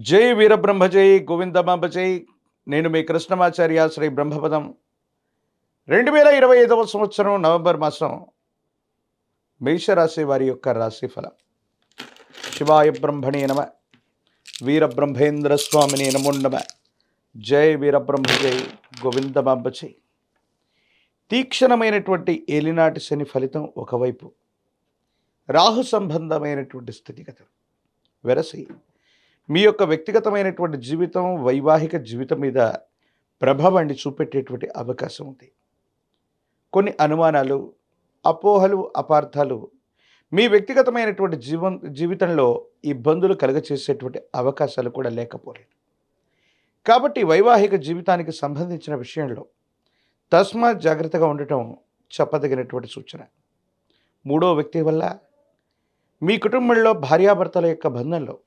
జై వీరబ్రహ్మ జై గోవిందమాంబ జై. నేను మీ కృష్ణమాచార్య శ్రీ బ్రహ్మపదం. రెండు వేల ఇరవై ఐదవ సంవత్సరం నవంబర్ మాసం మేషరాశి వారి యొక్క రాశిఫలం. శివాయ బ్రహ్మణే నమ. వీరబ్రహ్మేంద్ర స్వామిని నమోన్నమ నమ. జై వీరబ్రహ్మ జై గోవిందమాంబ జై. తీక్షణమైనటువంటి ఏలినాటి శని ఫలితం ఒకవైపు. రాహు సంబంధమైనటువంటి స్థితిగతులు. వెరసి మీ యొక్క వ్యక్తిగతమైనటువంటి జీవితం వైవాహిక జీవితం మీద ప్రభావాన్ని చూపెట్టేటువంటి అవకాశం ఉంది. కొన్ని అనుమానాలు అపోహలు అపార్థాలు మీ వ్యక్తిగతమైనటువంటి జీవం జీవితంలో ఇబ్బందులు కలగచేసేటువంటి అవకాశాలు కూడా లేకపోలేదు. కాబట్టి వైవాహిక జీవితానికి సంబంధించిన విషయంలో తస్మాత్ జాగ్రత్తగా ఉండటం చెప్పదగినటువంటి సూచన. మూడో వ్యక్తి వల్ల మీ కుటుంబంలో భార్యాభర్తల యొక్క బంధంలో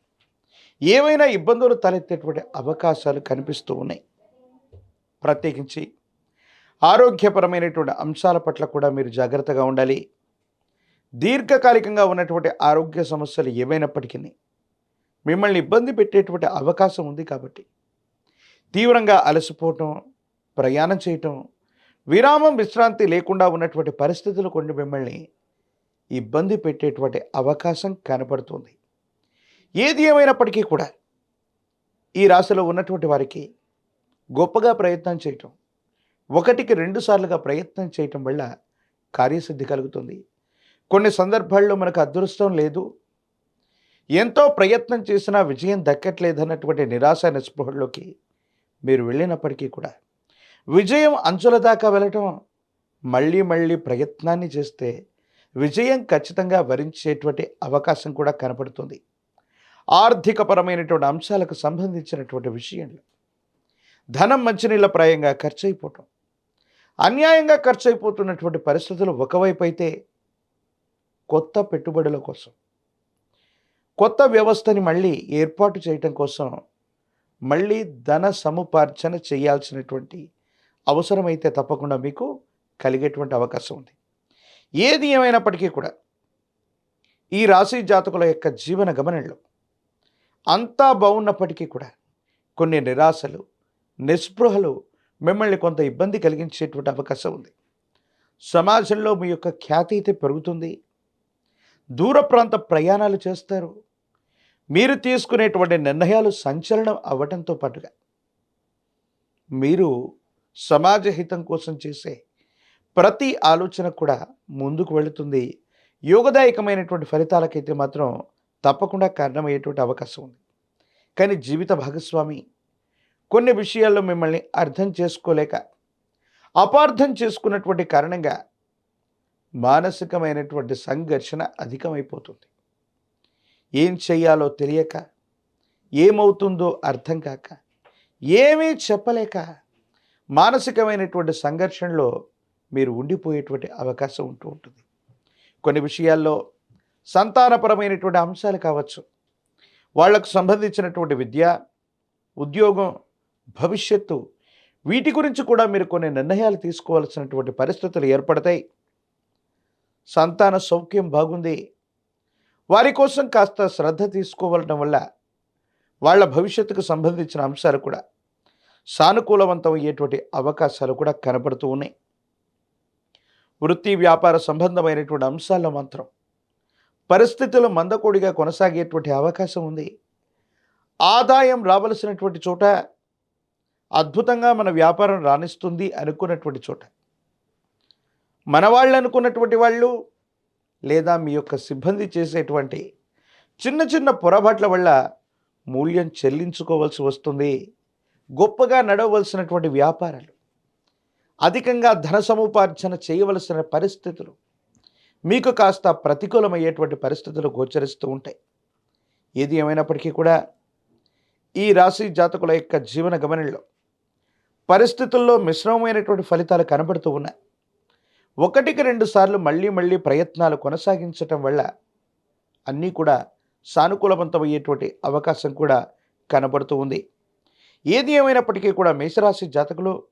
ఏవైనా ఇబ్బందులు తలెత్తేటువంటి అవకాశాలు కనిపిస్తూ ఉన్నాయి. ప్రత్యేకించి ఆరోగ్యపరమైనటువంటి అంశాల పట్ల కూడా మీరు జాగ్రత్తగా ఉండాలి. దీర్ఘకాలికంగా ఉన్నటువంటి ఆరోగ్య సమస్యలు ఏవైనప్పటికీ మిమ్మల్ని ఇబ్బంది పెట్టేటువంటి అవకాశం ఉంది కాబట్టి తీవ్రంగా అలసిపోవటం ప్రయాణం చేయటం విరామం విశ్రాంతి లేకుండా ఉన్నటువంటి పరిస్థితులు కొన్ని మిమ్మల్ని ఇబ్బంది పెట్టేటువంటి అవకాశం కనపడుతుంది. ఏది ఏమైనప్పటికీ కూడా ఈ రాశిలో ఉన్నటువంటి వారికి గొప్పగా ప్రయత్నం చేయటం ఒకటికి రెండు సార్లుగా ప్రయత్నం చేయటం వల్ల కార్యసిద్ధి కలుగుతుంది. కొన్ని సందర్భాల్లో మనకు అదృష్టం లేదు. ఎంతో ప్రయత్నం చేసినా విజయం దక్కట్లేదన్నటువంటి నిరాశ నిస్పృహల్లోకి మీరు వెళ్ళినప్పటికీ కూడా విజయం అంచుల దాకా వెళ్ళటం మళ్ళీ మళ్ళీ ప్రయత్నాన్ని చేస్తే విజయం ఖచ్చితంగా వరించేటువంటి అవకాశం కూడా కనపడుతుంది. ఆర్థికపరమైనటువంటి అంశాలకు సంబంధించినటువంటి విషయంలో ధనం మంచినీళ్ళ ప్రాయంగా ఖర్చు అయిపోవటం అన్యాయంగా ఖర్చు అయిపోతున్నటువంటి పరిస్థితులు ఒకవైపు అయితే కొత్త పెట్టుబడుల కోసం కొత్త వ్యవస్థని మళ్ళీ ఏర్పాటు చేయటం కోసం మళ్ళీ ధన సముపార్జన చేయాల్సినటువంటి అవసరమైతే తప్పకుండా మీకు కలిగేటువంటి అవకాశం ఉంది. ఏది ఏమైనప్పటికీ కూడా ఈ రాశి జాతకుల యొక్క జీవన గమనంలో అంతా బాగున్నప్పటికీ కూడా కొన్ని నిరాశలు నిస్పృహలు మిమ్మల్ని కొంత ఇబ్బంది కలిగించేటువంటి అవకాశం ఉంది. సమాజంలో మీ యొక్క ఖ్యాతి అయితే పెరుగుతుంది. దూర ప్రాంత ప్రయాణాలు చేస్తారు. మీరు తీసుకునేటువంటి నిర్ణయాలు సంచలనం అవ్వటంతో పాటుగా మీరు సమాజ హితం కోసం చేసే ప్రతి ఆలోచన కూడా ముందుకు వెళుతుంది. యోగదాయకమైనటువంటి ఫలితాలకైతే మాత్రం తప్పకుండా కారణమయ్యేటువంటి అవకాశం ఉంది. కానీ జీవిత భాగస్వామి కొన్ని విషయాల్లో మిమ్మల్ని అర్థం చేసుకోలేక అపార్థం చేసుకున్నటువంటి కారణంగా మానసికమైనటువంటి సంఘర్షణ అధికమైపోతుంది. ఏం చెయ్యాలో తెలియక ఏమవుతుందో అర్థం కాక ఏమీ చెప్పలేక మానసికమైనటువంటి సంఘర్షణలో మీరు ఉండిపోయేటువంటి అవకాశం ఉంటూ ఉంటుంది. కొన్ని విషయాల్లో సంతానపరమైనటువంటి అంశాలు కావచ్చు. వాళ్ళకు సంబంధించినటువంటి విద్య ఉద్యోగం భవిష్యత్తు వీటి గురించి కూడా మీరు కొన్ని నిర్ణయాలు తీసుకోవాల్సినటువంటి పరిస్థితులు ఏర్పడతాయి. సంతాన సౌఖ్యం బాగుంది. వారి కోసం కాస్త శ్రద్ధ తీసుకోవడం వల్ల వాళ్ళ భవిష్యత్తుకు సంబంధించిన అంశాలు కూడా సానుకూలవంతం అయ్యేటువంటి అవకాశాలు కూడా కనబడుతూ ఉన్నాయి. వృత్తి వ్యాపార సంబంధమైనటువంటి అంశాల్లో మాత్రం పరిస్థితులు మందకోడిగా కొనసాగేటువంటి అవకాశం ఉంది. ఆదాయం రావలసినటువంటి చోట అద్భుతంగా మన వ్యాపారం రాణిస్తుంది అనుకున్నటువంటి చోట. మన వాళ్ళు అనుకున్నటువంటి వాళ్ళు లేదా మీ యొక్క సిబ్బంది చేసేటువంటి చిన్న చిన్న పొరపాట్ల వల్ల మూల్యం చెల్లించుకోవాల్సి వస్తుంది. గొప్పగా నడవలసినటువంటి వ్యాపారాలు అధికంగా ధన సముపార్జన చేయవలసిన పరిస్థితులు మీకు కాస్త ప్రతికూలమయ్యేటువంటి పరిస్థితులు గోచరిస్తూ ఉంటాయి. ఏది ఏమైనప్పటికీ కూడా ఈ రాశి జాతకుల యొక్క జీవన గమనంలో పరిస్థితుల్లో మిశ్రమమైనటువంటి ఫలితాలు కనబడుతూ ఉన్నాయి. ఒకటికి రెండు సార్లు మళ్ళీ మళ్ళీ ప్రయత్నాలు కొనసాగించటం వల్ల అన్నీ కూడా సానుకూలవంతమయ్యేటువంటి అవకాశం కూడా కనబడుతూ ఉంది. ఏది ఏమైనప్పటికీ కూడా మేషరాశి జాతకులు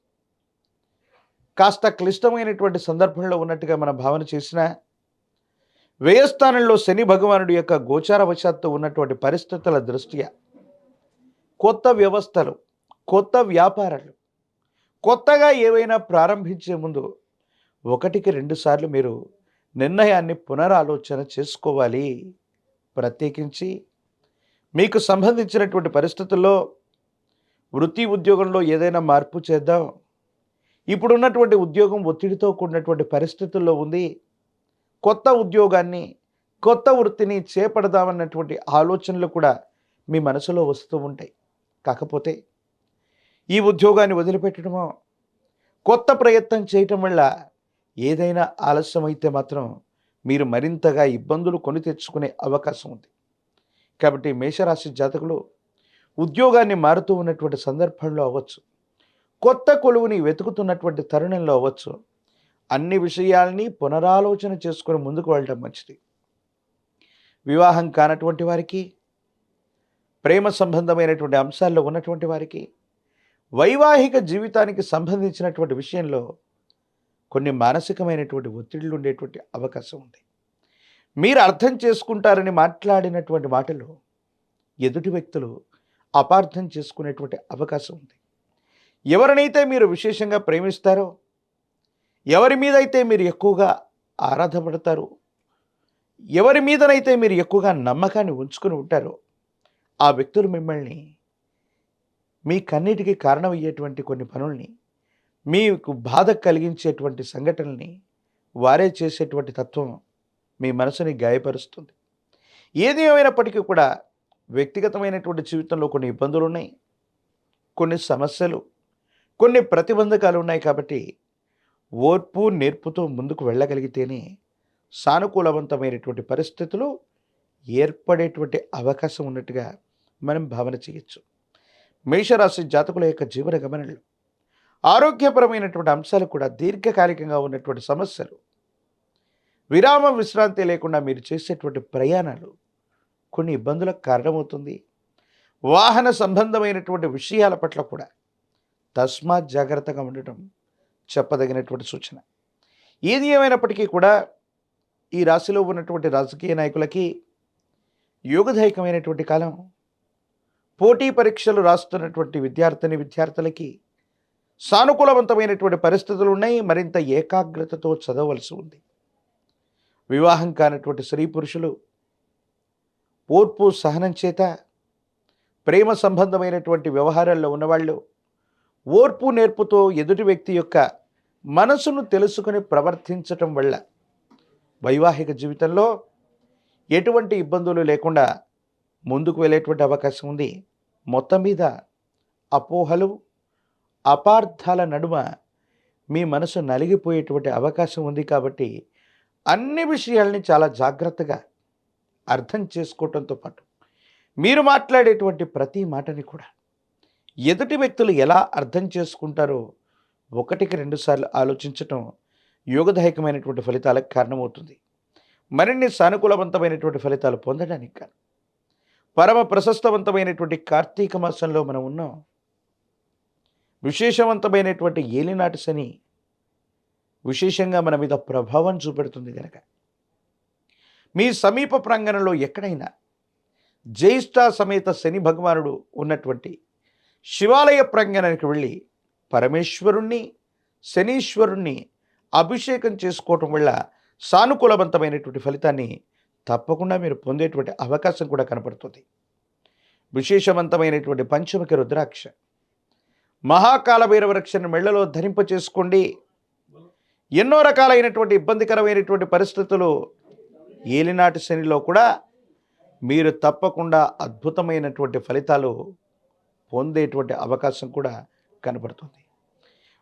కాస్త క్లిష్టమైనటువంటి సందర్భంలో ఉన్నట్టుగా మన భావన చేసినా వ్యయస్థానంలో శని భగవానుడి యొక్క గోచార వశాత్తు ఉన్నటువంటి పరిస్థితుల దృష్ట్యా కొత్త వ్యవస్థలు కొత్త వ్యాపారాలు కొత్తగా ఏవైనా ప్రారంభించే ముందు ఒకటికి రెండుసార్లు మీరు నిర్ణయాన్ని పునరాలోచన చేసుకోవాలి. ప్రత్యేకించి మీకు సంబంధించినటువంటి పరిస్థితుల్లో వృత్తి ఉద్యోగంలో ఏదైనా మార్పు చేద్దాం. ఇప్పుడున్నటువంటి ఉద్యోగం ఒత్తిడితో కూడినటువంటి పరిస్థితుల్లో ఉంది. కొత్త ఉద్యోగాన్ని కొత్త వృత్తిని చేపడదామన్నటువంటి ఆలోచనలు కూడా మీ మనసులో వస్తూ ఉంటాయి. కాకపోతే ఈ ఉద్యోగాన్ని వదిలిపెట్టడమో కొత్త ప్రయత్నం చేయటం వల్ల ఏదైనా ఆలస్యం అయితే మాత్రం మీరు మరింతగా ఇబ్బందులు కొని తెచ్చుకునే అవకాశం ఉంది. కాబట్టి మేషరాశి జాతకులు ఉద్యోగాన్ని మారుతూ ఉన్నటువంటి సందర్భంలో అవ్వచ్చు. కొత్త కొలువుని వెతుకుతున్నటువంటి తరుణంలో అవ్వచ్చు. అన్ని విషయాల్ని పునరాలోచన చేసుకుని ముందుకు వెళ్ళటం మంచిది. వివాహం కానటువంటి వారికి ప్రేమ సంబంధమైనటువంటి అంశాల్లో ఉన్నటువంటి వారికి వైవాహిక జీవితానికి సంబంధించినటువంటి విషయంలో కొన్ని మానసికమైనటువంటి ఒత్తిళ్ళు ఉండేటువంటి అవకాశం ఉంది. మీరు అర్థం చేసుకుంటారని మాట్లాడినటువంటి మాటలు ఎదుటి వ్యక్తులు అపార్థం చేసుకునేటువంటి అవకాశం ఉంది. ఎవరినైతే మీరు విశేషంగా ప్రేమిస్తారో ఎవరి మీదైతే మీరు ఎక్కువగా ఆరాధపడతారో ఎవరి మీదనైతే మీరు ఎక్కువగా నమ్మకాన్ని ఉంచుకుని ఉంటారో ఆ వ్యక్తులు మిమ్మల్ని మీ కన్నిటికి కారణమయ్యేటువంటి కొన్ని పనుల్ని మీకు బాధ కలిగించేటువంటి సంఘటనల్ని వారే చేసేటువంటి తత్వం మీ మనసుని గాయపరుస్తుంది. ఏది ఏమైనప్పటికీ కూడా వ్యక్తిగతమైనటువంటి జీవితంలో కొన్ని ఇబ్బందులు ఉన్నాయి కొన్ని సమస్యలు కొన్ని ప్రతిబంధకాలు ఉన్నాయి కాబట్టి ఓర్పు నేర్పుతో ముందుకు వెళ్ళగలిగితేనే సానుకూలవంతమైనటువంటి పరిస్థితులు ఏర్పడేటువంటి అవకాశం ఉన్నట్టుగా మనం భావన చేయొచ్చు. మేషరాశి జాతకుల యొక్క జీవన గమనంలో ఆరోగ్యపరమైనటువంటి అంశాలు కూడా దీర్ఘకాలికంగా ఉన్నటువంటి సమస్యలు విరామం విశ్రాంతి లేకుండా మీరు చేసేటువంటి ప్రయాణాలు కొన్ని ఇబ్బందులకు కారణమవుతుంది. వాహన సంబంధమైనటువంటి విషయాల పట్ల కూడా తస్మాత్ జాగ్రత్తగా ఉండటం చెప్పదగినటువంటి సూచన. ఏది ఏమైనప్పటికీ కూడా ఈ రాశిలో ఉన్నటువంటి రాజకీయ నాయకులకి యోగదాయకమైనటువంటి కాలం పోటీ పరీక్షలు రాస్తున్నటువంటి విద్యార్థిని విద్యార్థులకి సానుకూలవంతమైనటువంటి పరిస్థితులు ఉన్నాయి. మరింత ఏకాగ్రతతో చదవలసి ఉంది. వివాహం కానటువంటి స్త్రీ పురుషులు ఓర్పు సహనం చేత ప్రేమ సంబంధమైనటువంటి వ్యవహారాల్లో ఉన్నవాళ్ళు ఓర్పు నేర్పుతో ఎదుటి వ్యక్తి యొక్క మనసును తెలుసుకుని ప్రవర్తించటం వల్ల వైవాహిక జీవితంలో ఎటువంటి ఇబ్బందులు లేకుండా ముందుకు వెళ్ళేటువంటి అవకాశం ఉంది. మొత్తం మీద అపోహలు అపార్థాల నడుమ మీ మనసు నలిగిపోయేటువంటి అవకాశం ఉంది కాబట్టి అన్ని విషయాల్ని చాలా జాగ్రత్తగా అర్థం చేసుకోవటంతో పాటు మీరు మాట్లాడేటువంటి ప్రతి మాటని కూడా ఎదుటి వ్యక్తులు ఎలా అర్థం చేసుకుంటారో ఒకటికి రెండుసార్లు ఆలోచించటం యోగదాయకమైనటువంటి ఫలితాలకు కారణమవుతుంది. మరిన్ని సానుకూలవంతమైనటువంటి ఫలితాలు పొందడానికి కాదు. పరమ ప్రశస్తవంతమైనటువంటి కార్తీక మాసంలో మనం ఉన్నాం. విశేషవంతమైనటువంటి ఏలినాటి శని విశేషంగా మన మీద ప్రభావం చూపెడుతుంది కనుక మీ సమీప ప్రాంగణంలో ఎక్కడైనా జ్యేష్ఠ సమేత శని భగవానుడు ఉన్నటువంటి శివాలయ ప్రాంగణానికి వెళ్ళి పరమేశ్వరుణ్ణి శనీశ్వరుణ్ణి అభిషేకం చేసుకోవటం వల్ల సానుకూలవంతమైనటువంటి ఫలితాన్ని తప్పకుండా మీరు పొందేటువంటి అవకాశం కూడా కనపడుతుంది. విశేషవంతమైనటువంటి పంచముఖి రుద్రాక్ష. మహాకాలభైరవ రక్షణ మెళ్ళలో ధరింప చేసుకోండి. ఎన్నో రకాలైనటువంటి ఇబ్బందికరమైనటువంటి పరిస్థితులు ఏలినాటి శనిలో కూడా మీరు తప్పకుండా అద్భుతమైనటువంటి ఫలితాలు పొందేటువంటి అవకాశం కూడా కనపడుతుంది.